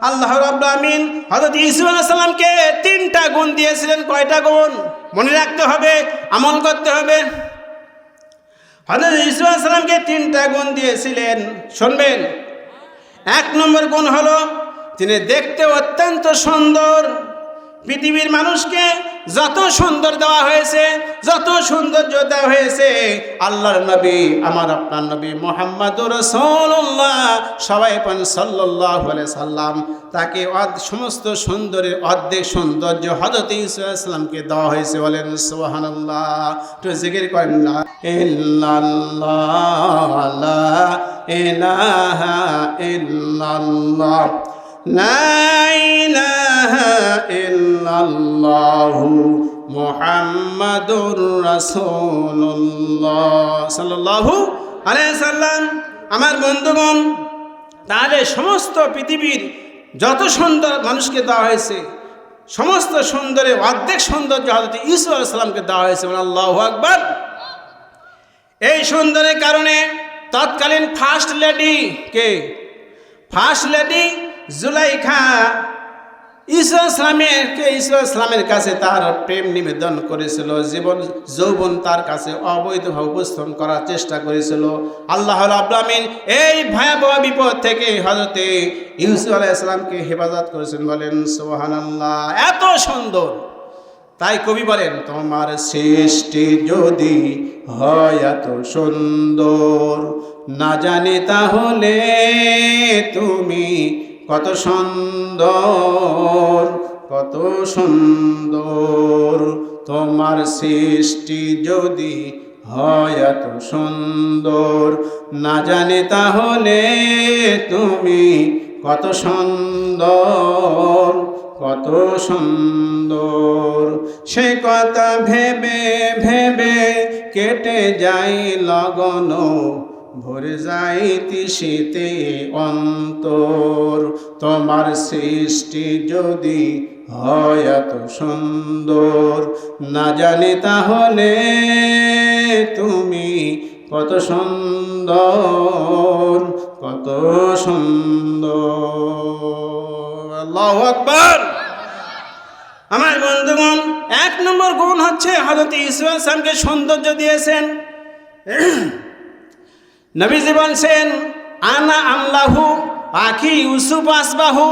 আল্লাহ রাব্বুল আমিন হযরত ইসু তিনটা গুণ দিয়েছিলেন। কয়টা গুণ? মনে রাখতে হবে, আমল করতে হবে। হজরত ইসু তিনটা গুণ দিয়েছিলেন। শুনবেন। এক নম্বর গুণ হলো তিনি দেখতে অত্যন্ত সুন্দর, পৃথিবীর মানুষকে যত সুন্দর দেওয়া হয়েছে, যত সৌন্দর্য দেওয়া হয়েছে, আল্লাহর নবী, আমার আপনার নবী মোহাম্মদ রসুল্লাহ সবাই পান সাল্লাহ সাল্লাম, তাকে সমস্ত সুন্দরের অর্ধেক সৌন্দর্য হজরত ইসলামকে দেওয়া হয়েছে, বলেন সোহানাল্লাহ জিকির করেন না। আমার বন্ধুগণ, তাহলে সমস্ত পৃথিবীর যত সুন্দর মানুষকে দেওয়া হয়েছে, সমস্ত সুন্দরে অর্ধেক সৌন্দর্য হজরত ইসু আলাইসাল্লামকে দেওয়া হয়েছে আল্লাহ আকবর। এই সুন্দরের কারণে তৎকালীন ফার্স্ট লেডি কে? ফার্স্ট লেডি জুলাইখা ঈশা ইসলামের কে ঈশা ইসলামের কাছে তার প্রেম নিবেদন করেছিল, জীবন, যৌবন তার কাছে অবৈধভাবে উপস্থাপন করার চেষ্টা করেছিল। আল্লাহ আব্রামিন এই ভয়াবহ বিপদ থেকে হজরতে ইউসুফ আলাহ ইসলামকে হেফাজত করেছেন, বলেন সোহান আল্লাহ এত সুন্দর। তাই কবি বলেন, তোমার সৃষ্টি যদি হয় এত সুন্দর, না জানি তাহলে তুমি কত সুন্দর কত সুন্দর। তোমার সৃষ্টি যদি হয় এত সুন্দর। না জানি তাহলে তুমি কত সুন্দর কত সুন্দর। সে কথা ভেবে ভেবে কেটে যাই লগন ভরে যাই তিসিতে অন্তর। তোমার সৃষ্টি যদি হয় এত সুন্দর। না জানি তাহলে তুমি কত সুন্দর কত সুন্দর। আল্লাহ আকবর। আমার বন্ধুগণ, এক নম্বর গুণ হচ্ছে হজরত ইসমাইল সামকে সৌন্দর্য দিয়েছেন। নবীজি বলছেন, আনা আমলাহু, পাখি ইউসুফ আসবাহু,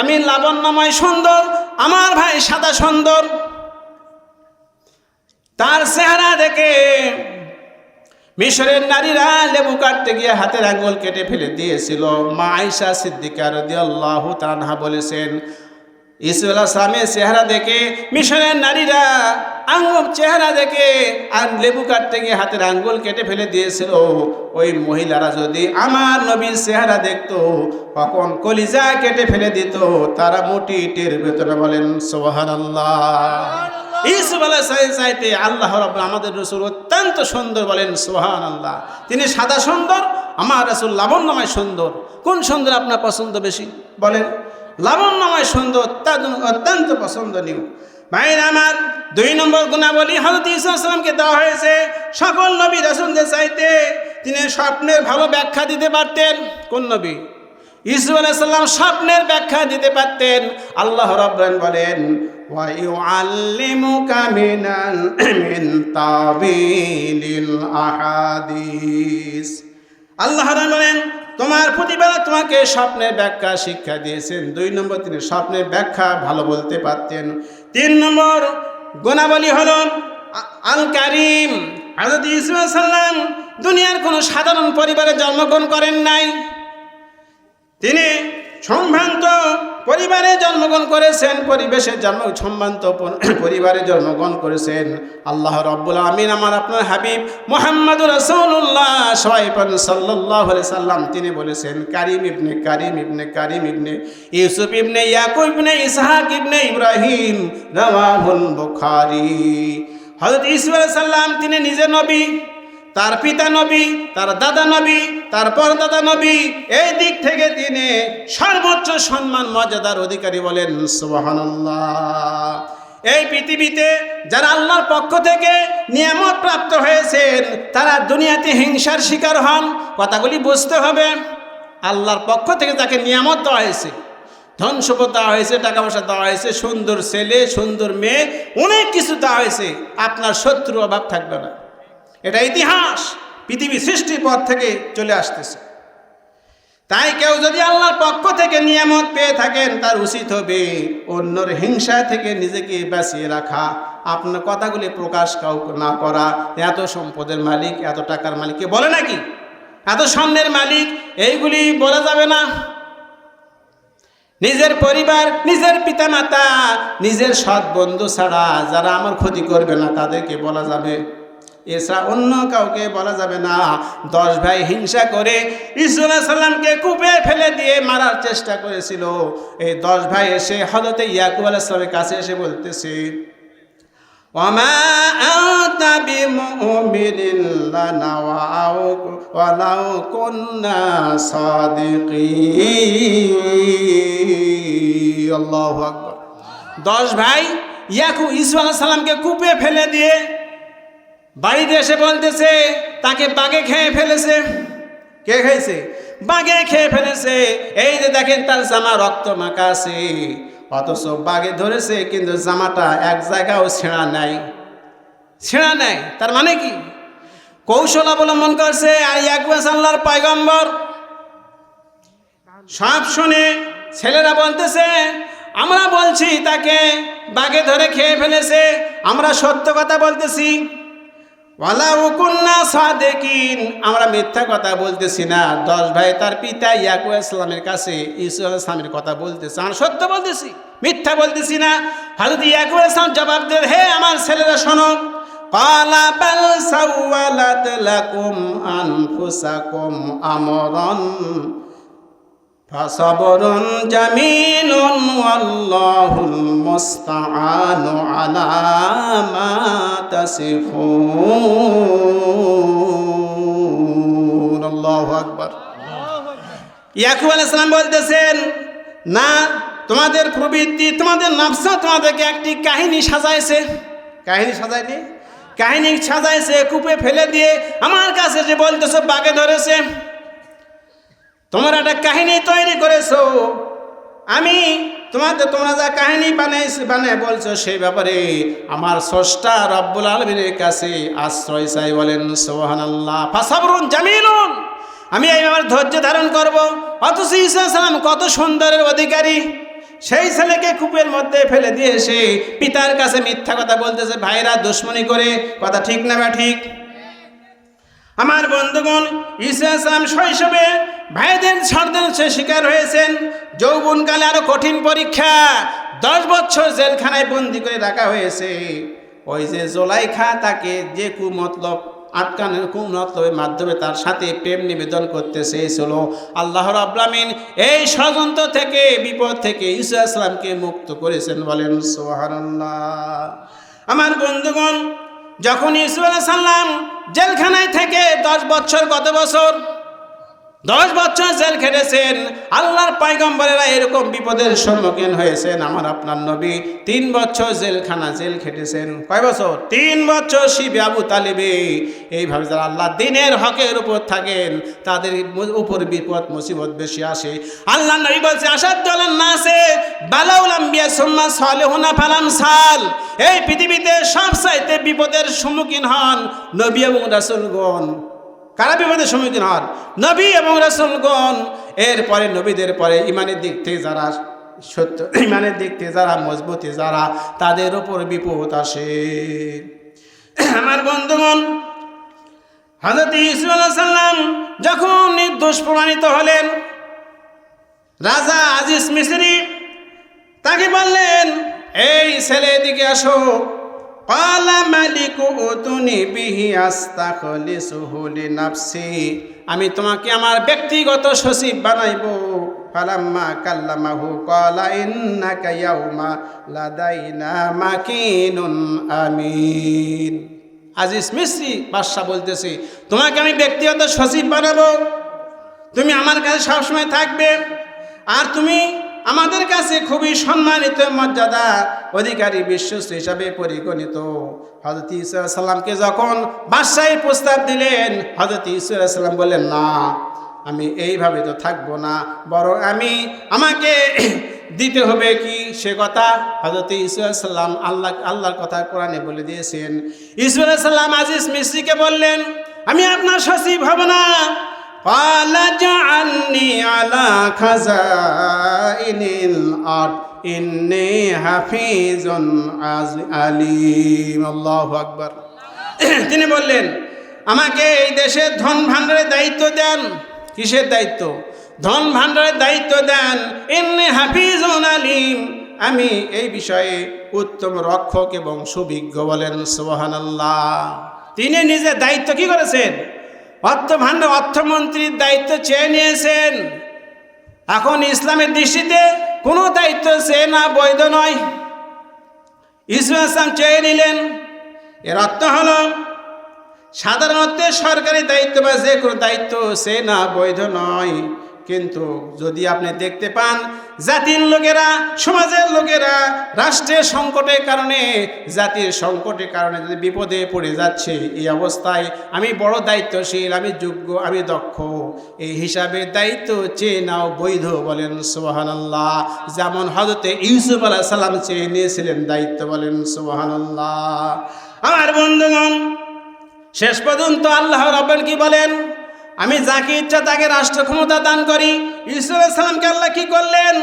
আমি লাবণ্যময় সুন্দর, আমার ভাই সাদা সুন্দর। তার চেহারা দেখে মিশরের নারীরা লেবু কাটতে গিয়ে হাতের আঙ্গুল কেটে ফেলে দিয়েছিল। মা আইসা সিদ্দিকা রদিয়াল্লাহু তানহা বলেছেন ইসুল আসলামের চেহারা দেখে মিশরের নারীরা আঙ্গুল চেহারা দেখে আর লেবু কাটতে গিয়ে হাতের আঙ্গুল কেটে ফেলে দিয়েছিল ওই মহিলারা যদি আমার নবীর চেহারা দেখতো কখন কলিজা কেটে ফেলে দিত তারা মোটি টের ভেতরে বলেন সোহান আল্লাহ চাইতে আল্লাহ রব আমাদের রসুল অত্যন্ত সুন্দর বলেন সোহান আল্লাহ তিনি সাদা সুন্দর আমার রসুল লাবণ্যময় সুন্দর কোন সুন্দর আপনার পছন্দ বেশি? বলেন। লাবণ্যময় সুন্দর অত্যন্ত পছন্দনীয়। ভাইর আমার দুই নম্বর গুণাবলী হজরত ইসলামকে দেওয়া হয়েছে। সকল নবী রসুলদের চাইতে তিনি স্বপ্নের ভালো ব্যাখ্যা দিতে পারতেন। কোন নবী? ইসু আলাইসাল্লাম স্বপ্নের ব্যাখ্যা দিতে পারতেন। আল্লাহ রব্রান বলেন আল্লাহ বলেন তোমার প্রতিবেলা তোমাকে স্বপ্নের ব্যাখ্যা শিক্ষা দিয়েছেন। দুই নম্বর তিনি স্বপ্নের ব্যাখ্যা ভালো বলতে পারতেন। তিন নম্বর গোনাবলী হল আল কারিম হাজরত ইসমা সাল্লাম দুনিয়ার কোনো সাধারণ পরিবারে জন্মগ্রহণ করেন নাই। তিনি সম্ভ্রান্ত পরিবারে জন্মগ্রহণ করেছেন, পরিবেশে জন্ম, সম্ভ্রান্ত পরিবারে জন্মগ্রহণ করেছেন। আল্লাহ রব্বুল আমিন আমার আপনার হাবিব মোহাম্মদ রসৌল্লাহ সোয়াইপান সাল্লাহ সাল্লাম, তিনি বলেছেন, কারিম ইবনে কারিম ইবনে কারিম ইবনে, ইউসুফ ইবনে, ইয়াকুব ইবনে, ইসহাক ইবনে ইব্রাহিম, রওয়াহুল বুখারী। হযরত ইসমাইল সাল্লাম তিনি নিজে নবী তার পিতা নবী, তার দাদা নবী, তার পরদাদা নবী, এই দিক থেকে তিনি সর্বোচ্চ সম্মান, মর্যাদার অধিকারী বলেন, সুবহানাল্লাহ। এই পৃথিবীতে যারা আল্লাহর পক্ষ থেকে নিয়ামত প্রাপ্ত হয়েছেন, তারা দুনিয়াতে হিংসার শিকার হন, কথাগুলি বুঝতে হবে। আল্লাহর পক্ষ থেকে তাকে নিয়ামত দেওয়া হয়েছে, ধন সম্পদ দেওয়া হয়েছে, টাকা পয়সা দেওয়া হয়েছে, সুন্দর ছেলে, সুন্দর মেয়ে, অনেক কিছু দেওয়া হয়েছে, আপনার শত্রু অভাব থাকবে না। এটা ইতিহাস, পৃথিবী সৃষ্টির পর থেকে চলে আসতেছে। তাই কেউ যদি আল্লাহর পক্ষ থেকে নিয়ামত পেয়ে থাকেন, তার উচিত হবে অন্যর হিংসা থেকে নিজেকে বাঁচিয়ে রাখা। আপনার কথাগুলি প্রকাশ কাউ না করা। এত সম্পদের মালিক, এত টাকার মালিক কে বলে নাকি? এত স্বর্ণের মালিক, এইগুলি বলা যাবে না। নিজের পরিবার, নিজের পিতামাতা, নিজের সৎ বন্ধু ছাড়া যারা আমার ক্ষতি করবে না, তাদেরকে বলা যাবে এছাড়া অন্য কাউকে বলা যাবে না দশ ভাই হিংসা করে ইসুল্লাহ সাল্লামকে কূপে ফেলে দিয়ে মারার চেষ্টা করেছিল এই দশ ভাই এসে হজরতে ইয়াকুব আলাইসলামের কাছে এসে বলতেছে وما أنت بمؤمن لنا وأو- ولو كنا صادقين الله أكبر দশ ভাই ইয়াকু ইসু আলাহ সাল্লামকে কূপে ফেলে দিয়ে বাড়িতে এসে বলতেছে, তাকে বাগে খেয়ে ফেলেছে। কে খেয়েছে? বাগে খেয়ে ফেলেছে। এই যে দেখেন, তার জামা রক্ত মাখা আছে। অথচ বাগে ধরেছে, কিন্তু জামাটা এক জায়গাও ছেঁড়া নাই। ছেঁড়া নাই, তার মানে কি? কৌশল অবলম্বন করছে, আর ইয়াকুয়াস আল্লাহর পায়গম্বর। সব শুনে ছেলেরা বলতেছে, আমরা বলছি, তাকে বাগে ধরে খেয়ে ফেলেছে। আমরা সত্য কথা বলতেছি। সাদেকিন। আমরা মিথ্যা কথা বলতেছি না। দশ ভাই তার পিতা ইয়াকু ইসলামের কাছে ইসলাম ইসলামের কথা বলতেছে। আমরা সত্য বলতেছি, মিথ্যা বলতেছি না। হজরত ইয়াকু ইসলাম জবাব দে হে আমার ছেলেরা, শোনো। পালা বাল فصبر جميل والله المستعان على ما تصفون الله أكبر ইয়াকুব আলাইসালাম বলতেছেন না তোমাদের প্রবৃত্তি তোমাদের নকশা তোমাদেরকে একটি কাহিনী সাজাইছে কাহিনী সাজায়নি কাহিনী সাজাইছে কূপে ফেলে দিয়ে আমার কাছে যে বলতেছো বাগে ধরেছে তোমরা একটা কাহিনী তৈরি করেছ। আমি তোমাদের, তোমরা যা কাহিনী বানাইছি, বানায় বলছো, সেই ব্যাপারে আমার স্রষ্টা রব্বুল আলমিনের কাছে আশ্রয় চাই বলেন সোহান আল্লাহ ফাসাবরুন জামিলুন। আমি এই ব্যাপারে ধৈর্য ধারণ করব। অথচ সালাম কত সুন্দরের অধিকারী। সেই ছেলেকে কূপের মধ্যে ফেলে দিয়ে এসে পিতার কাছে মিথ্যা কথা বলতেছে, ভাইরা দুশ্মনী করে, কথা ঠিক না বা ঠিক? আমার বন্ধুগণ, ইসলাম শৈশবে ভাইদের ছাড়দের সে শিকার হয়েছেন। যৌবনকালে আরও কঠিন পরীক্ষা, দশ বছর জেলখানায় বন্দি করে রাখা হয়েছে। ওই যে জোলাইখা তাকে যে কুমতলব আটকানোর কুমতলবের মাধ্যমে তার সাথে প্রেম নিবেদন করতে চেয়েছিল। আল্লাহর আব্লামিন এই ষড়যন্ত্র থেকে, বিপদ থেকে ঈসা ইসলামকে মুক্ত করেছেন বলেন সোহারাল্লাহ আমার বন্ধুগণ যখন ইসু সাল্লাম জেলখানায় থেকে দশ বছর গত বছর দশ বছর জেল খেটেছেন, আল্লাহর পাইগম্বরেরা এরকম বিপদের সম্মুখীন হয়েছেন। আমার আপনার নবী তিন বছর জেলখানা জেল খেটেছেন। কয় বছর? তিন বছর শিবে আবু তালিবে। এইভাবে যারা আল্লাহ দিনের হকের উপর থাকেন, তাদের উপর বিপদ, মুসিবত বেশি আসে। আল্লাহ নবী বলছে আসার আসাদ না আছে বালাউলাম্বিয়া সুম্মা সালেহুনা ফালাম সাল। এই পৃথিবীতে সব চাইতে বিপদের সম্মুখীন হন নবী এবং রাসুলগণ। কারা বিপদের সম্মুখীন হন? নবী এবং রাসুলগণ। এরপরে নবীদের পরে ইমানের দিক থেকে যারা সত্য, ইমানের দিক থেকে যারা মজবুতি, যারা তাদের ওপর বিপদ আসে। আমার বন্ধুগণ হজরত ইসুল্লাহ যখন নির্দোষ প্রমাণিত হলেন, রাজা আজিজ মিসরি তাকে বললেন, এই ছেলে এদিকে আসো। আমি তোমাকে আমার ব্যক্তিগত সচিব বানাইব। ফালাম্মা কাল্লামাহু ক্বালা লাদাইনা বলতেছে, তোমাকে আমি ব্যক্তিগত সচিব বানাবো। তুমি আমার কাছে সবসময় থাকবে। আর তুমি আমাদের কাছে খুবই সম্মানিত মর্যাদা অধিকারী বিশ্বস্ত হিসাবে পরিগণিত। হজরত সাল্লামকে যখন বাদশাহী প্রস্তাব দিলেন হজরত সাল্লাম বললেন, না, আমি এইভাবে তো থাকব না, বরং আমি, আমাকে দিতে হবে কি? সে কথা হজরত ইসুয়াল্লাম আল্লাহ, আল্লাহর কথা কোরআনে বলে দিয়েছেন। ইসুয়াল্লাম আজিজ মিস্ত্রিকে বললেন, আমি আপনার সচিব হব না قال اجعلني على خزائن الأرض إني حفيظ عز- عليم الله أكبر তিনি বললেন আমাকে এই দেশের ধন ভাণ্ডারের দায়িত্ব দেন কিসের দায়িত্ব ধন ভাণ্ডারের দায়িত্ব দেন এমনি হাফিজুন আলিম আমি এই বিষয়ে উত্তম রক্ষক এবং সুবিজ্ঞ বলেন সোহানাল্লাহ তিনি নিজের দায়িত্ব কি করেছেন অর্থ অর্থমন্ত্রীর দায়িত্ব চেয়ে নিয়েছেন। এখন ইসলামের দৃষ্টিতে কোনো দায়িত্ব সে না, বৈধ নয়। ইসলাম ইসলাম চেয়ে নিলেন। এর অর্থ হল, সাধারণত সরকারি দায়িত্ব বা যে কোনো দায়িত্ব সে না, বৈধ নয়। কিন্তু যদি আপনি দেখতে পান জাতির লোকেরা, সমাজের লোকেরা রাষ্ট্রের সংকটের কারণে, জাতির সংকটের কারণে যদি বিপদে পড়ে যাচ্ছে, এই অবস্থায় আমি বড় দায়িত্বশীল, আমি যোগ্য, আমি দক্ষ। এই হিসাবে দায়িত্ব চেয়ে নাও বৈধ বলেন সোহান আল্লাহ যেমন হজরতে ইউসুফ আলাহ সাল্লাম চেয়ে নিয়েছিলেন দায়িত্ব বলেন সোহান আল্লাহ আমার বন্ধুগণ, শেষ পর্যন্ত আল্লাহ রব্বান কি বলেন? আমি যাকে ইচ্ছা তাকে রাষ্ট্র ক্ষমতা দান করি। ইসুফ সালামকে আল্লাহ কি করলেন?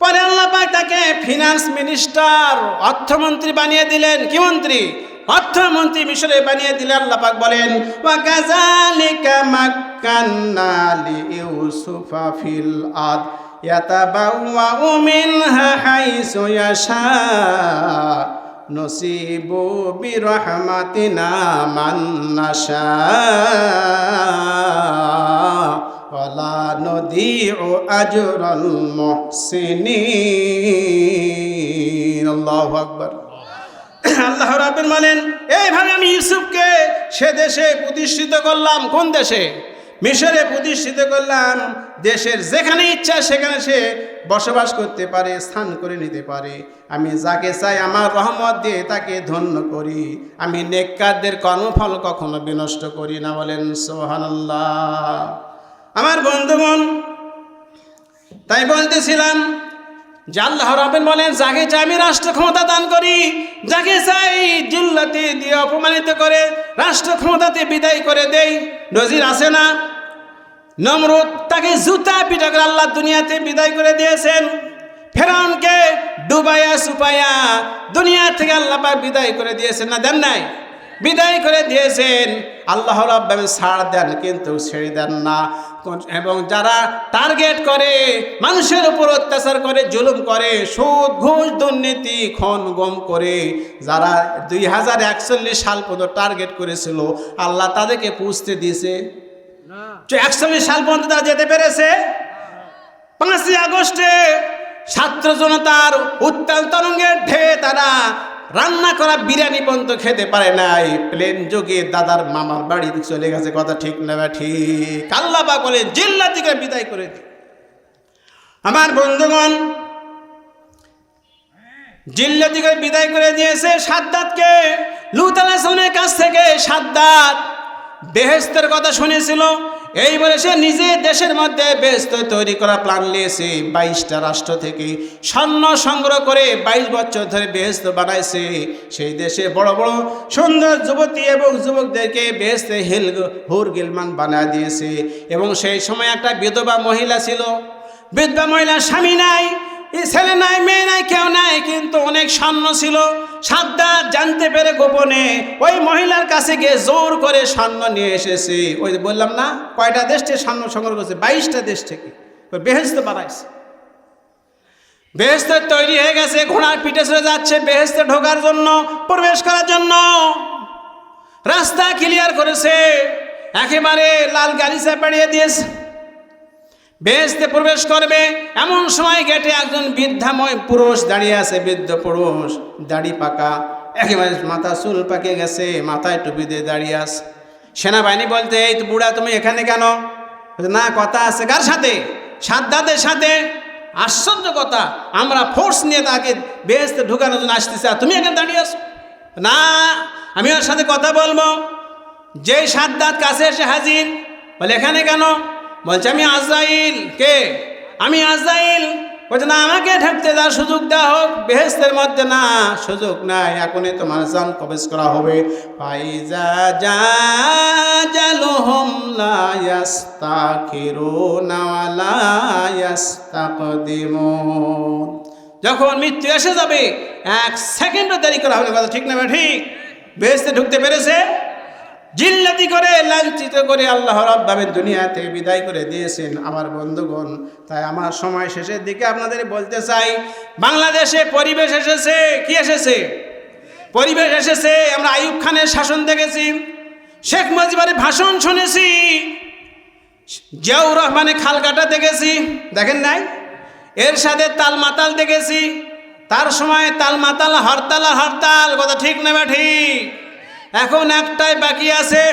পরে আল্লাহ তাকে ফিনান্স মিনিস্টার অর্থমন্ত্রী বানিয়ে দিলেন। কি মন্ত্রী? অর্থমন্ত্রী মিশরে বানিয়ে দিলেন, আল্লাহ পাক বলেন, ওয়া কাযালিকা মাক্কান্না লিইউসুফা ফিল আদ ইয়াতাবাওয়াউ মিনহা হাইসু ইয়াশা। নসিবু বিরহমাতিনা মান নাশা। ওয়ালা নদিউ আজরাল মুহসিনিন। আল্লাহু আকবার। আল্লাহ রাব্বুল বলেন এইভাবে আমি ইউসুফকে সে দেশে প্রতিষ্ঠিত করলাম। কোন দেশে? মিশরে প্রতিষ্ঠিত করলাম, দেশের যেখানে ইচ্ছা সেখানে সে বসবাস করতে পারে, স্থান করে নিতে পারে। আমি যাকে চাই আমার রহমত দিয়ে তাকে ধন্য করি। আমি নেককারদের কর্মফল কখনো বিনষ্ট করি না বলেন সোহানাল্লাহ আমার বন্ধুগণ, তাই বলতেছিলাম যে আল্লাহ বলেন, যাকে চাই আমি রাষ্ট্র ক্ষমতা দান করি, যাকে চাই জিল্লাতে দিয়ে অপমানিত করে রাষ্ট্র ক্ষমতাতে বিদায় করে দেই। নজির আছে না? নমরুদ তাকে জুতা পিটা করে আল্লাহ দুনিয়াতে বিদায় করে দিয়েছেন। ফেরাউনকে ডুবাইয়া সুপাইয়া দুনিয়া থেকে আল্লাহ বিদায় করে দিয়েছেন, না দেন নাই? বিদায় করে দিয়েছেন। আল্লাহ রাব্বান ছাড় দেন, কিন্তু ছেড়ে দেন না। এবং যারা টার্গেট করে, মানুষের উপর অত্যাচার করে, জুলুম করে, সুদ, ঘুষ, দুর্নীতি, খন, গম করে, যারা দুই হাজার একচল্লিশ সাল পর্যন্ত টার্গেট করেছিল, আল্লাহ তাদেরকে পুষতে দিয়েছে। একচল্লিশ সাল পর্যন্ত তারা যেতে পেরেছে। পাঁচই আগস্টে ছাত্র জনতার উত্তাল তরঙ্গের ঢেউ তারা রান্না করা বিরিয়ানি পর্যন্ত খেতে পারে নাই। প্লেন যোগে দাদার মামার বাড়ি চলে গেছে, কথা ঠিক না ঠিক? আল্লাহ বা বলে, জিল্লা থেকে বিদায় করে আমার বন্ধুগণ, জিল্লা থেকে বিদায় করে দিয়েছে সাদ্দাতকে। লুত আলাহিসের কাছ থেকে সাদ্দাত বেহেস্তের কথা শুনেছিল। এই বলে সে নিজে দেশের মধ্যে বেহেস্ত তৈরি করা প্ল্যান নিয়েছে। বাইশটা রাষ্ট্র থেকে স্বর্ণ সংগ্রহ করে বাইশ বছর ধরে বেহেস্ত বানাইছে। সেই দেশে বড় বড় সুন্দর যুবতী এবং যুবকদেরকে বেহেস্তে হিল হুর গিলমান দিয়েছে। এবং সেই সময় একটা বিধবা মহিলা ছিল। বিধবা মহিলার স্বামী নাই, ছেলে নাই, মেয়ে নাই, কেউ নাই, কিন্তু অনেক স্বর্ণ ছিল। সাদ্দাত জানতে পেরে গোপনে ওই মহিলার কাছে গিয়ে জোর করে স্বর্ণ নিয়ে এসেছে। ওই বললাম না, কয়টা দেশ থেকে স্বর্ণ সংগ্রহ করছে? বাইশটা দেশ থেকে। বেহেস্ত বানাইছে। বেহেস্তের তৈরি হয়ে গেছে, ঘোড়ার পিঠে চলে যাচ্ছে বেহেস্তে ঢোকার জন্য, প্রবেশ করার জন্য। রাস্তা ক্লিয়ার করেছে। একেবারে লাল গালিচা পেড়িয়ে দিয়েছে। বেহেস্তে প্রবেশ করবে। এমন সময় গেটে একজন বৃদ্ধাময় পুরুষ দাঁড়িয়ে আছে। বৃদ্ধ পুরুষ দাড়ি পাকা, একেবারে মাথা চুল পাকে গেছে, মাথায় টুপি দিয়ে দাঁড়িয়ে আছে। সেনাবাহিনী বলতে, এই তো বুড়া, তুমি এখানে কেন? না, কথা আছে। কার সাথে? সাদ্দাদের সাথে। আশ্চর্য কথা, আমরা ফোর্স নিয়ে তাকে বেহেস্তে ঢুকানোর জন্য আসতেছি। আর তুমি এখানে দাঁড়িয়ে আছো? না, আমি ওর সাথে কথা বলব। যেই সাদ্দাত কাছে এসে হাজির, বলে, এখানে কেন? বলছে, আমি আজরাইল। কে? আমি আজরাইল। বলছে, না, আমাকে ঢাকতে দাও, সুযোগ দেওয়া হোক। বেহেস্তের মধ্যে না, সুযোগ নাই। এখনই তোমার জান প্রবেশ করা হবে। যা যখন মৃত্যু এসে যাবে, এক সেকেন্ডও দেরি করা হবে কথা ঠিক না ঠিক? বেহেস্তে ঢুকতে পেরেছে? জিল্লাতি করে, লাঞ্ছিত করে আল্লাহ রব্বাবের দুনিয়া থেকে বিদায় করে দিয়েছেন আমার বন্ধুগণ। তাই আমার সময় শেষের দিকে আপনাদের বলতে চাই, বাংলাদেশে পরিবেশ এসেছে, কি এসেছে? পরিবেশ এসেছে, আমরা আইয়ুব খানের শাসন দেখেছি, শেখ মুজিবের ভাষণ শুনেছি, জিয়াউর রহমানের খালকাটা দেখেছি, দেখেন নাই? এর সাথে তাল মাতাল দেখেছি, তার সময় তাল মাতাল হরতাল হরতাল, কথা ঠিক না ঠিক? এখন একটাই বাকি আছে,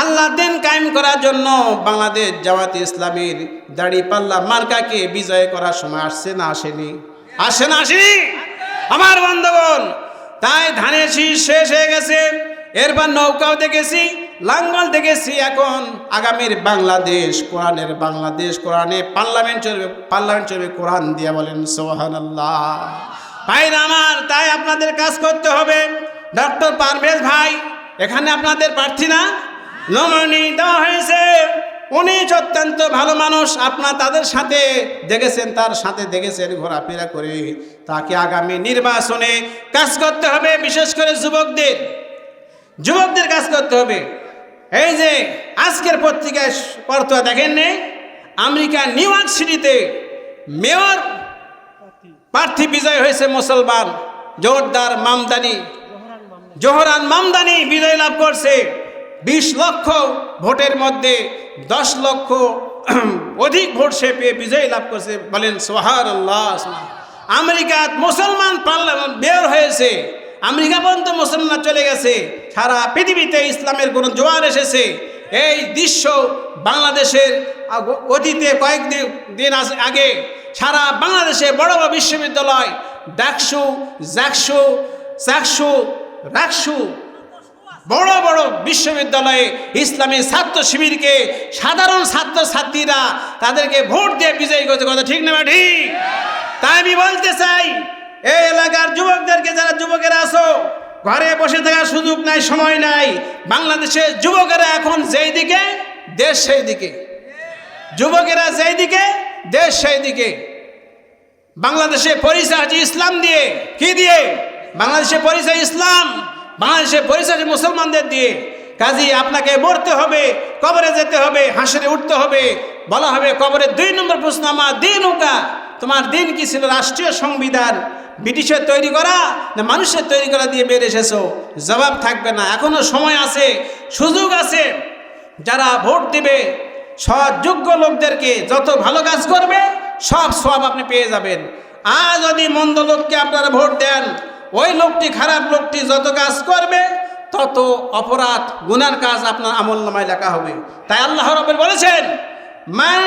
আল্লাহ দিন কায়েম করার জন্য বাংলাদেশ জামাত ইসলামীর দাড়ি পাল্লা মার্কাকে বিজয় করার সময় আসছে না আসেনি? আসে না আসেনি? আমার বন্ধুগণ, তাই ধানের শীষ শেষ হয়ে গেছে, এরপর নৌকাও দেখেছি, লাঙ্গল দেখেছি, এখন আগামীর বাংলাদেশ, কোরআনের বাংলাদেশ, কোরআনে পার্লামেন্ট চলবে পার্লামেন্ট চলবে, কোরআন দিয়া বলেন সোহান আল্লাহ ভাইরা আমার, তাই আপনাদের কাজ করতে হবে। ডক্টর পারভেজ ভাই, এখানে আপনাদের প্রার্থী না? নমনি দেওয়া হয়েছে। উনি অত্যন্ত ভালো মানুষ আপনার তাদের সাথে দেখেছেন, তার সাথে দেখেছেন ঘোরাফেরা করে। তাকে আগামী নির্বাচনে কাজ করতে হবে, বিশেষ করে যুবকদের। যুবকদের কাজ করতে হবে। এই যে আজকের পত্রিকায় পড়তো দেখেন নে, আমেরিকা নিউ ইয়র্ক সিটিতে মেয়র প্রার্থী বিজয় হয়েছে মুসলমান জোরদার মামদানি। জোহরান মামদানি বিজয় লাভ করছে। বিশ লক্ষ ভোটের মধ্যে দশ লক্ষ অধিক ভোট সে পেয়ে বিজয় লাভ করছে বলেন সোহার আল্লাহ আমেরিকাত মুসলমান বের হয়েছে। আমেরিকা পর্যন্ত মুসলমান চলে গেছে। সারা পৃথিবীতে ইসলামের কোনো জোয়ার এসেছে। এই দৃশ্য বাংলাদেশের অতীতে কয়েকদিন, দিন আগে সারা বাংলাদেশে বড় বড় বিশ্ববিদ্যালয়, ডাকসু, জাকসু, চাকসু রাকসু বড় বড় বিশ্ববিদ্যালয়ে ইসলামী ছাত্র শিবিরকে সাধারণ ছাত্র ছাত্রীরা তাদেরকে ভোট দিয়ে বিজয়ী করতে কথা ঠিক না ঠিক। তাই আমি বলতে চাই, এই এলাকার যুবকদেরকে যারা যুবকেরা আসো ঘরে বসে থাকার সুযোগ নাই, সময় নাই। বাংলাদেশের যুবকেরা এখন যেই দিকে, দেশ সেই দিকে। যুবকেরা যেই দিকে, দেশ সেই দিকে। বাংলাদেশে পরিচয় আছে ইসলাম দিয়ে। কি দিয়ে? বাংলাদেশে পরিচয় ইসলাম বাংলাদেশে পরিচয় মুসলমানদের দিয়ে। কাজী আপনাকে মরতে হবে, কবরে যেতে হবে, হাসরে উঠতে হবে। বলা হবে কবরে দুই নম্বর প্রশ্ন আমার দিন উকা তোমার দিন কি ছিল? রাষ্ট্রীয় সংবিধান। ব্রিটিশের তৈরি করা না মানুষের তৈরি করা দিয়ে বের এসেছ? জবাব থাকবে না। এখনও সময় আছে, সুযোগ আছে। যারা ভোট দিবে সৎ যোগ্য লোকদেরকে যত ভালো কাজ করবে, সব সব আপনি পেয়ে যাবেন। আর যদি মন্দ লোককে আপনারা ভোট দেন ওই লোকটি খারাপ লোকটি যত কাজ করবে, তত অপরাধ, গুনার কাজ আপনার আমল নামায় লেখা হবে। তাই আল্লাহ রবের বলেছেন, মাই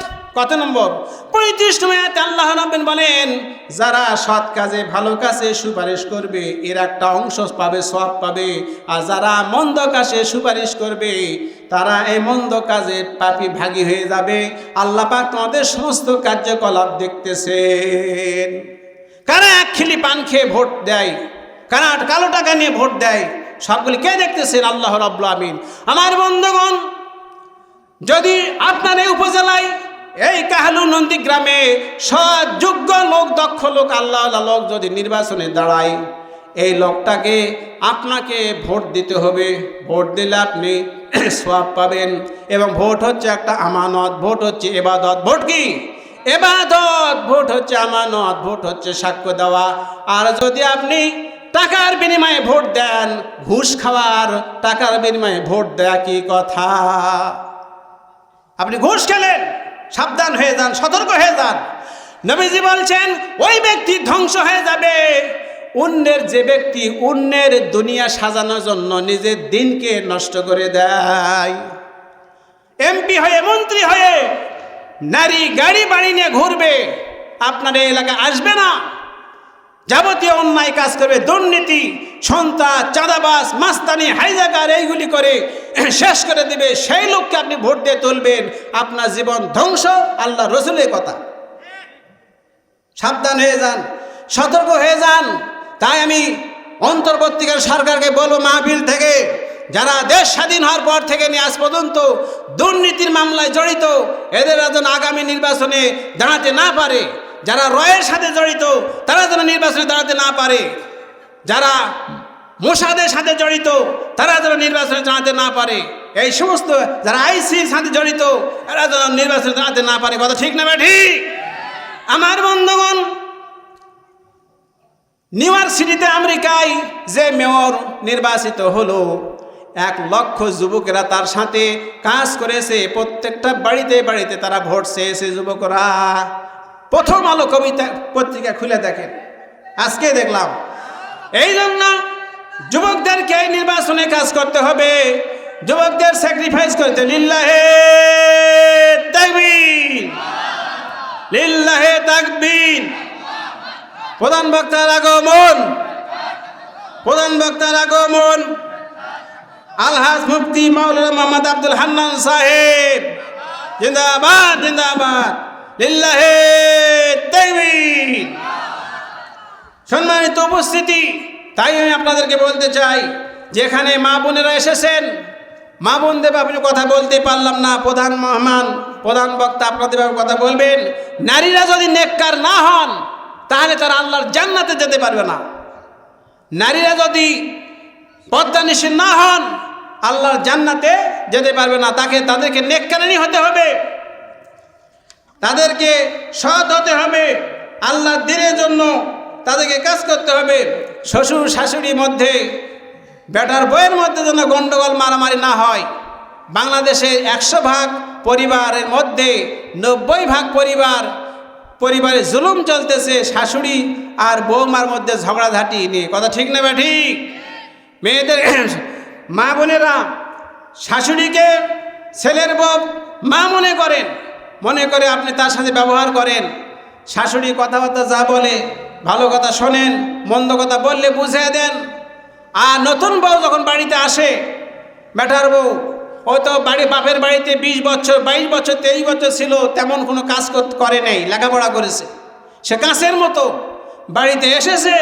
কত নম্বর? পঁয়ত্রিশ নম্বর আল্লাহ রাব্বেন বলেন, যারা সৎ কাজে, ভালো কাজে সুপারিশ করবে, এর একটা অংশ পাবে সব পাবে। আর যারা মন্দ কাজে সুপারিশ করবে, তারা এই মন্দ কাজে পাপি ভাগী হয়ে যাবে। আল্লাহ পাক তোমাদের সমস্ত কার্যকলাপ দেখতেছেন। কারা এক খিলি পান খেয়ে ভোট দেয়? কারা কালো টাকা নিয়ে ভোট দেয়? সবগুলি কে দেখতেছেন? আল্লাহ রাব্বুল আমিন আমার বন্ধুগণ, যদি আপনার এই উপজেলায় এই কাহালু নন্দী গ্রামে সৎ, যোগ্য লোক, দক্ষ লোক, আল্লাহ লোক যদি নির্বাচনে দাঁড়ায়, এই লোকটাকে আপনাকে ভোট দিতে হবে। ভোট দিলে আপনি সব পাবেন এবং ভোট হচ্ছে একটা আমানত, ভোট হচ্ছে এবাদত। ভোট কি? এবাদত, ভোট হচ্ছে আমানত, ভোট হচ্ছে সাক্ষ্য দেওয়া। আর যদি আপনি টাকার বিনিময়ে ভোট দেন, ঘুষ খাওয়ার টাকার বিনিময়ে ভোট দেয়া কি কথা? আপনি ঘুষ খেলেন? সাবধান হয়ে যান, সতর্ক হয়ে যান। নবীজি বলছেন, ওই ব্যক্তি ধ্বংস হয়ে যাবে। অন্যের যে ব্যক্তি অন্যের দুনিয়া সাজানোর জন্য নিজের দিনকে নষ্ট করে দেয়। এমপি হয়ে, মন্ত্রী হয়ে, নারী গাড়ি বাড়ি নিয়ে ঘুরবে। আপনার এই এলাকায় আসবে না। যাবতীয় অন্যায় কাজ করবে দুর্নীতি, সন্ত্রাস চাঁদাবাস মাস্তানি, হাইজাকার, এইগুলি করে শেষ করে দিবে। সেই লোককে আপনি ভোট দিয়ে তুলবেন। আপনার জীবন ধ্বংস, আল্লাহ রসুলের কথা। সাবধান হয়ে যান, সতর্ক হয়ে যান। তাই আমি অন্তর্বর্তীকাল সরকারকে বলব, মাহফিল থেকে যারা দেশ স্বাধীন হওয়ার পর থেকে নিয়ে আজ পর্যন্ত দুর্নীতির মামলায় জড়িত, এদের যেন আগামী নির্বাচনে দাঁড়াতে না পারে। যারা রয়ের সাথে জড়িত, তারা যেন নির্বাচনে দাঁড়াতে না পারে। যারা মোসাদের সাথে জড়িত, তারা যেন নির্বাচনে দাঁড়াতে না পারে। এই সমস্ত যারা আইসির সাথে জড়িত এরা যেন নির্বাচনে দাঁড়াতে না পারে। কথা ঠিক না বা ঠিক। আমার বন্ধুগণ, নিউ ইয়র্ক সিটিতে আমেরিকায় যে মেয়র নির্বাচিত হলো, এক লক্ষ যুবকেরা তার সাথে কাজ করেছে। প্রত্যেকটা বাড়িতে বাড়িতে তারা ভোট চেয়েছে যুবকরা। প্রথম আলো কবিতা পত্রিকা খুলে দেখেন। আজকে দেখলাম এই জন্য যুবকদেরকে এই নির্বাচনে কাজ করতে হবে। যুবকদের স্যাক্রিফাইস করতে লিল্লাহে লিল্লাহে তাকবীর। প্রধান বক্তার আগমন। প্রধান বক্তার আগমন। আলহাজ মুফতি মাওলানা মোহাম্মদ আব্দুল হান্নান সাহেব। জিন্দাবাদ জিন্দাবাদ। লিল্লাহে সম্মানিত উপস্থিতি, তাই আমি আপনাদেরকে বলতে চাই, যেখানে মা বোনেরা এসেছেন, মা বোনদের আপনি কথা বলতে পারলাম না, প্রধান মেহমান, প্রধান বক্তা আপনাদের কথা বলবেন, নারীরা যদি নেককার না হন, তাহলে তারা আল্লাহর জান্নাতে যেতে পারবে না। নারীরা যদি পদ্মা নিষেধ না হন, আল্লাহর জান্নাতে যেতে পারবে না, তাকে তাদেরকে নেককারানি হতে হবে। তাদেরকে সৎ হতে হবে, আল্লাহর দিনের জন্য তাদেরকে কাজ করতে হবে। শ্বশুর শাশুড়ির মধ্যে, বেটার বইয়ের মধ্যে যেন গণ্ডগোল মারামারি না হয়। বাংলাদেশে একশো ভাগ পরিবারের মধ্যে নব্বই ভাগ পরিবার, পরিবারে জুলুম চলতেছে শাশুড়ি আর বৌমার মধ্যে ঝগড়াঝাটি নিয়ে। কথা ঠিক না ঠিক? মেয়েদের মা বোনেরা শাশুড়িকে ছেলের বউ মা মনে করেন। মনে করে আপনি তার সাথে ব্যবহার করেন। শাশুড়ি কথাবার্তা যা বলে, ভালো কথা শোনেন, মন্দ কথা বললে বুঝিয়ে দেন। আর নতুন বউ যখন বাড়িতে আসে ব্যাটার বউ, ও তো বাড়ি বাপের বাড়িতে বিশ বছর, বাইশ বছর, তেইশ বছর ছিল, তেমন কোনো কাজ করে নেই, লেখাপড়া করেছে। সে কাছের মতো বাড়িতে এসেছে,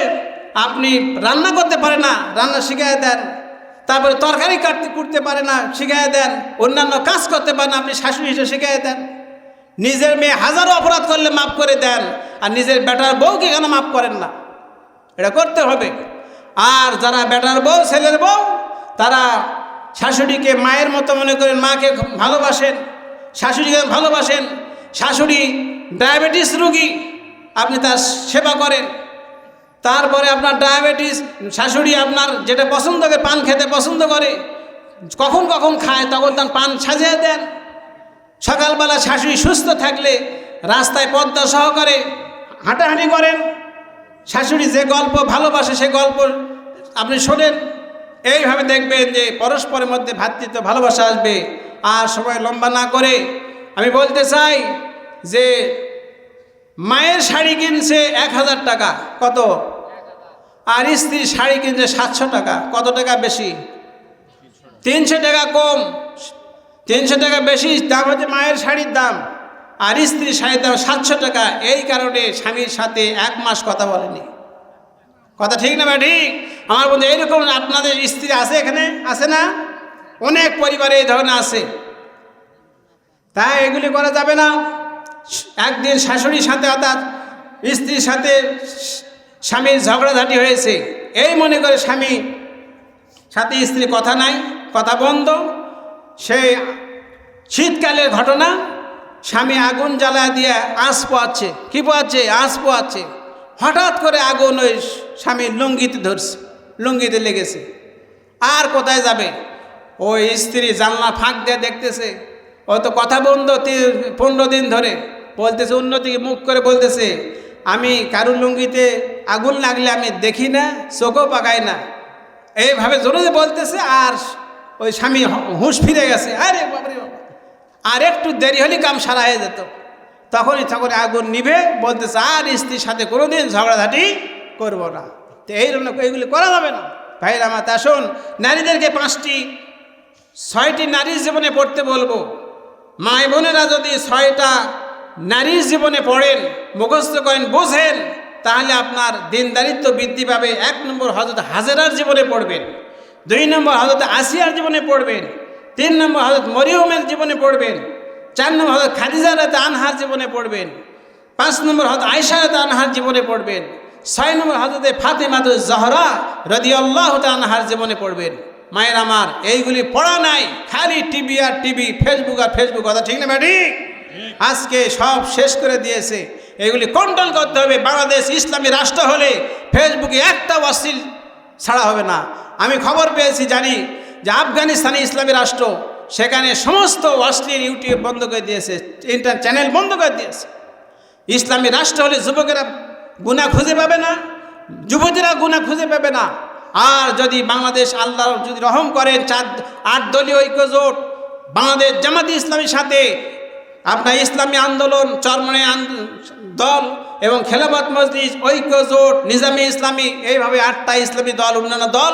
আপনি রান্না করতে পারে না, রান্না শিখাই দেন। তারপরে তরকারি কাটতে কুটতে পারে না শিখাই দেন। অন্যান্য কাজ করতে পারে না, আপনি শাশুড়ি হিসেবে শিখাই দেন। নিজের মেয়ে হাজারো অপরাধ করলে মাফ করে দেন, আর নিজের বেটার বউকে কেন মাফ করেন না? এটা করতে হবে। আর যারা বেটার বউ, ছেলের বউ, তারা শাশুড়িকে মায়ের মতো মনে করেন মাকে ভালোবাসেন, শাশুড়িকে ভালোবাসেন। শাশুড়ি ডায়াবেটিস রুগী, আপনি তার সেবা করেন। তারপরে আপনার ডায়াবেটিস, শাশুড়ি আপনার যেটা পছন্দ করে, পান খেতে পছন্দ করে, কখন কখন খায়, তখন তার পান সাজিয়ে দেন। সকালবেলা শাশুড়ি সুস্থ থাকলে রাস্তায় পদ্মা সহকারে হাঁটাহাঁটি করেন। শাশুড়ি যে গল্প ভালোবাসে সে গল্প আপনি শোনেন। এইভাবে দেখবেন যে পরস্পরের মধ্যে ভ্রাতৃত্ব ভালোবাসা আসবে। আর সময় লম্বা না করে আমি বলতে চাই যে মায়ের শাড়ি কিনছে এক হাজার টাকা, কত? আর স্ত্রীর শাড়ি কিনছে সাতশো টাকা, কত টাকা বেশি? তিনশো টাকা কম তিনশো টাকা বেশি দাম হচ্ছে মায়ের শাড়ির দাম। আর স্ত্রীর শাড়ির দাম সাতশো টাকা। এই কারণে স্বামীর সাথে এক মাস কথা বলেনি। কথা ঠিক না ভাই, ঠিক? আমার বন্ধু, এইরকম আপনাদের স্ত্রী আছে এখানে? আছে না? অনেক পরিবারে এই ধরনের আছে। তাই এগুলি করা যাবে না। একদিন শাশুড়ির সাথে, অর্থাৎ স্ত্রীর সাথে স্বামীর ঝগড়াঝাটি হয়েছে। এই মনে করে স্বামী সাথে স্ত্রী কথা নাই, কথা বন্ধ। সেই শীতকালের ঘটনা, স্বামী আগুন জ্বালা দিয়ে আঁশ পোয়াচ্ছে। কী পোয়াচ্ছে? আঁশ পোয়াচ্ছে। হঠাৎ করে আগুন ওই স্বামীর লুঙ্গিতে ধরছে, লুঙ্গিতে লেগেছে। আর কোথায় যাবে? ওই স্ত্রী জানলা ফাঁক দিয়ে দেখতেছে। ও তো কথা বন্ধ পনেরো দিন ধরে। বলতেছে উন্নতিকে মুখ করে বলতেছে, আমি কারুর লুঙ্গিতে আগুন লাগলে আমি দেখি না, চোখও পাকাই না। এইভাবে জোরে বলতেছে আর ওই স্বামী হুঁশ ফিরে গেছে, আরে বাবারে বাবা আর একটু দেরি হলে কাম সারা হয়ে যেত। তখনই তখন আগুন নিভে বলতেছে, আর স্ত্রীর সাথে কোনোদিন ঝগড়াঝাটি করব না। তো এই জন্য এইগুলি করা যাবে না। ভাইরা আমার শোন নারীদেরকে পাঁচটি, ছয়টি নারীর জীবনে পড়তে বলব। মায় বোনেরা যদি ছয়টা নারীর জীবনে পড়েন, মুখস্থ করেন, বোঝেন, তাহলে আপনার দিনদারিত্ব বৃদ্ধি পাবে। এক নম্বর হজরত হাজেরার জীবনে পড়বেন। দুই নম্বর হজরত আসিয়ার জীবনে পড়বেন, তিন নম্বর হজরত মরিয়মের জীবনে পড়বেন, চার নম্বর হজরত খাদিজা রাতে আনহার জীবনে পড়বেন, পাঁচ নম্বর হজরত আয়সা রাতে আনহার জীবনে পড়বেন, ছয় নম্বর হজরতে ফাতেমাতুল জহরা রদি আল্লাহ আনহার জীবনে পড়বেন। মায়ের আমার, এইগুলি পড়া নাই, খালি টিভি আর টিভি, ফেসবুক আর ফেসবুক, কথা ঠিক না ম্যাডি আজকে সব শেষ করে দিয়েছে, এগুলি কন্ট্রোল করতে হবে, বাংলাদেশ ইসলামী রাষ্ট্র হলে ফেসবুকে একটা অশ্লীল ছাড়া হবে না। আমি খবর পেয়েছি, জানি যে আফগানিস্তানে ইসলামী রাষ্ট্র সেখানে সমস্ত অশ্লীল ইউটিউব বন্ধ করে দিয়েছে, ইন্টার চ্যানেল বন্ধ করে দিয়েছে। ইসলামী রাষ্ট্র হলে যুবকেরা গুণা খুঁজে পাবে না, যুবতীরা গুণা খুঁজে পাবে না। আর যদি বাংলাদেশ আল্লাহ যদি রহম করেন চার আট দলীয় ঐক্য জোট বাংলাদেশ জামাতি ইসলামীর সাথে আপনার ইসলামী আন্দোলন চরমনে দল এবং খেলাফত মজলিস ঐক্য জোট নিজামী ইসলামী, এইভাবে আটটা ইসলামী দল, অন্যান্য দল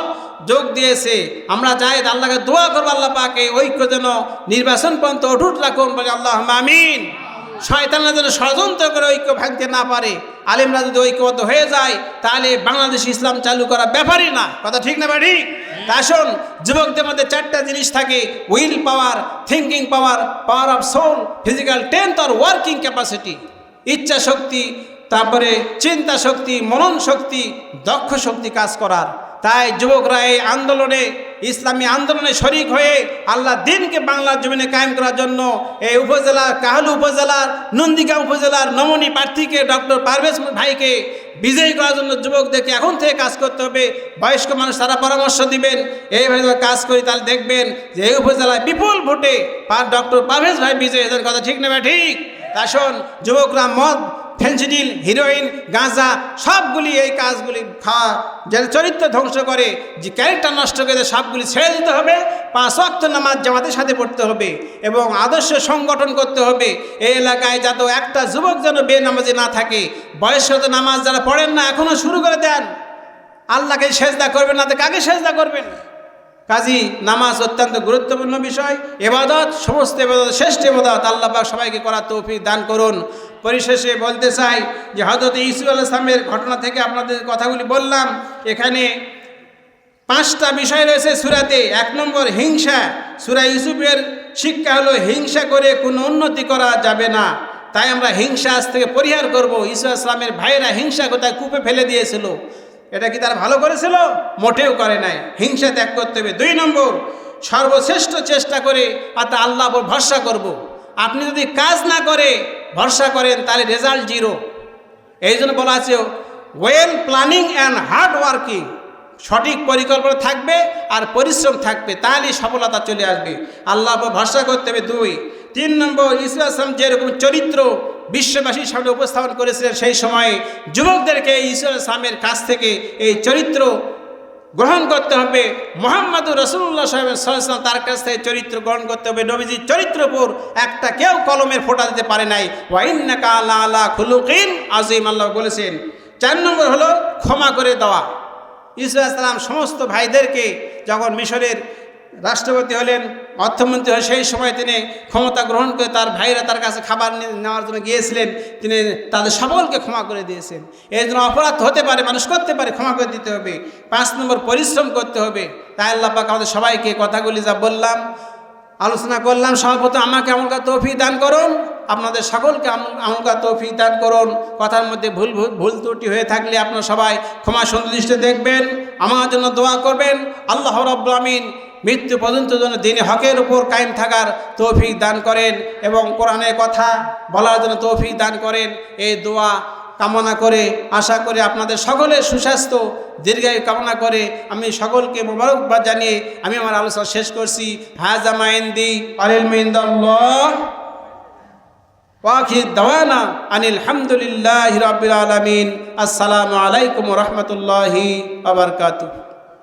যোগ দিয়েছে। আমরা চাই আল্লাহকে দোয়া করব, আল্লাহ পাকে ঐক্য যেন নির্বাচন পর্যন্ত অটুট রাখুন বলে আল্লাহ আমিন। শয়তানরা যেন ষড়যন্ত্র করে ঐক্য ভাঙতে না পারে। আলিমরা যদি ঐক্যবদ্ধ হয়ে যায়, তাহলে বাংলাদেশ ইসলাম চালু করা ব্যাপারই না। কথা ঠিক না তা আসুন যুবকদের মধ্যে চারটা জিনিস থাকে। Will power thinking power power of soul, physical tenth R working capacity. ইচ্ছা শক্তি, তারপরে চিন্তা শক্তি, মনন শক্তি, দক্ষ শক্তি কাজ করার। তাই যুবকরা এই আন্দোলনে, ইসলামী আন্দোলনে শরিক হয়ে আল্লাহ দিনকে বাংলার জমিনে কায়েম করার জন্য এই উপজেলার কাহালু উপজেলার নন্দিকা উপজেলার নমনী প্রার্থীকে ডক্টর পারভেজ ভাইকে বিজয়ী করার জন্য যুবকদেরকে এখন থেকে কাজ করতে হবে। বয়স্ক মানুষ তারা পরামর্শ দিবেন, এইভাবে কাজ করি তাহলে দেখবেন যে এই উপজেলায় বিপুল ভোটে ডক্টর পারভেজ ভাই বিজয়ী। কথা ঠিক নেবে ঠিক। শোন, যুবকরা মদ ফেন্সিডিল হিরোইন, গাঁজা, সবগুলি এই কাজগুলি খাওয়া যে চরিত্র ধ্বংস করে, যে ক্যারেক্টার নষ্ট করে সবগুলি ছেড়ে দিতে হবে, পাঁচ অক্ত নামাজ জামাতের সাথে পড়তে হবে এবং আদর্শ সংগঠন করতে হবে। এই এলাকায় যাতে একটা যুবক যেন বেনামাজি না থাকে, বয়স্ক তো নামাজ যারা পড়েন না এখনও শুরু করে দেন। আল্লাহকে সেজদা করবেন না, তো কাকে সেজদা করবেন? কাজী, নামাজ অত্যন্ত গুরুত্বপূর্ণ বিষয়। এবাদত, সমস্ত এবাদত, শ্রেষ্ঠ এবাদত, আল্লাহ সবাইকে করার তৌফিক দান করুন। পরিশেষে বলতে চাই যে হজরত ইসু আল ইসলামের ঘটনা থেকে আপনাদের কথাগুলি বললাম। এখানে পাঁচটা বিষয় রয়েছে সুরাতে। এক নম্বর, হিংসা। সুরা ইউসুফের শিক্ষা হলো, হিংসা করে কোনো উন্নতি করা যাবে না। তাই আমরা হিংসা আজ থেকে পরিহার করব। ইসু ইসলামের ভাইয়েরা হিংসা কোথায় কূপে ফেলে দিয়েছিল। এটা কি তারা ভালো করেছিল? মোটেও করে নাই। হিংসা ত্যাগ করতে হবে। দুই নম্বর, সর্বশ্রেষ্ঠ চেষ্টা করে আর তা আল্লাহ ভরসা করব। আপনি যদি কাজ না করে ভরসা করেন, তাহলে রেজাল্ট জিরো এই জন্য বলা আছে well planning and hard working সঠিক পরিকল্পনা থাকবে আর পরিশ্রম থাকবে, তাহলেই সফলতা চলে আসবে। আল্লাহ ভরসা করতে হবে, দুই। তিন নম্বর ইসু আসলাম যেরকম চরিত্র বিশ্ববাসীর সামনে উপস্থাপন করেছিলেন, সেই সময়ে যুবকদেরকে ঈশ্বর আসলামের কাছ থেকে এই চরিত্র গ্রহণ করতে হবে। মোহাম্মদ রসুল্লাহ সাল্লাম তার কাছ থেকে চরিত্র গ্রহণ করতে হবে। নবীজির চরিত্রপুর একটা কেউ কলমের ফোটা দিতে পারে নাই। ওয়াইন্নাকা খুলুকিন আজিম আল্লাহ বলেছেন। চার নম্বর হলো ক্ষমা করে দেওয়া। ইসলাম সমস্ত ভাইদেরকে যখন মিশরের রাষ্ট্রপতি হলেন, অর্থমন্ত্রী হয়ে সেই সময় তিনি ক্ষমতা গ্রহণ করে তার ভাইরা তার কাছে খাবার নেওয়ার জন্য গিয়েছিলেন। তিনি তাদের সকলকে ক্ষমা করে দিয়েছেন। এই জন্য অপরাধ হতে পারে, মানুষ করতে পারে, ক্ষমা করে দিতে হবে। পাঁচ নম্বর, পরিশ্রম করতে হবে। তাই আল্লাহ পাক আমাদের সবাইকে কথাগুলি যা বললাম, আলোচনা করলাম, সর্বপ্রথম আমাকে আমলকা তৌফিক দান করুন, আপনাদের সকলকে আমল- আমলকা তৌফিক দান করুন। কথার মধ্যে ভুল ভুল ত্রুটি হয়ে থাকলে আপনারা সবাই ক্ষমা সুনির্দিষ্টে দেখবেন, আমার জন্য দোয়া করবেন। আল্লাহ রব্বুল আমিন মৃত্যু পর্যন্ত যেন দিনে হকের উপর কায়েম থাকার তৌফিক দান করেন এবং কোরআনের কথা বলার জন্য তৌফিক দান করেন। এই দোয়া কামনা করে আশা করে আপনাদের সকলের সুস্বাস্থ্য, দীর্ঘায়ু কামনা করে আমি সকলকে মোবারকবাদ জানিয়ে আমি আমার আলোচনা শেষ করছি। হাজা মাইন্দি আলিল দাওয়ানা আনিল হামদুলিল্লাহ রবিল আলমিন। আসসালামু আলাইকুম রহমতুল্লাহি আবরকাতু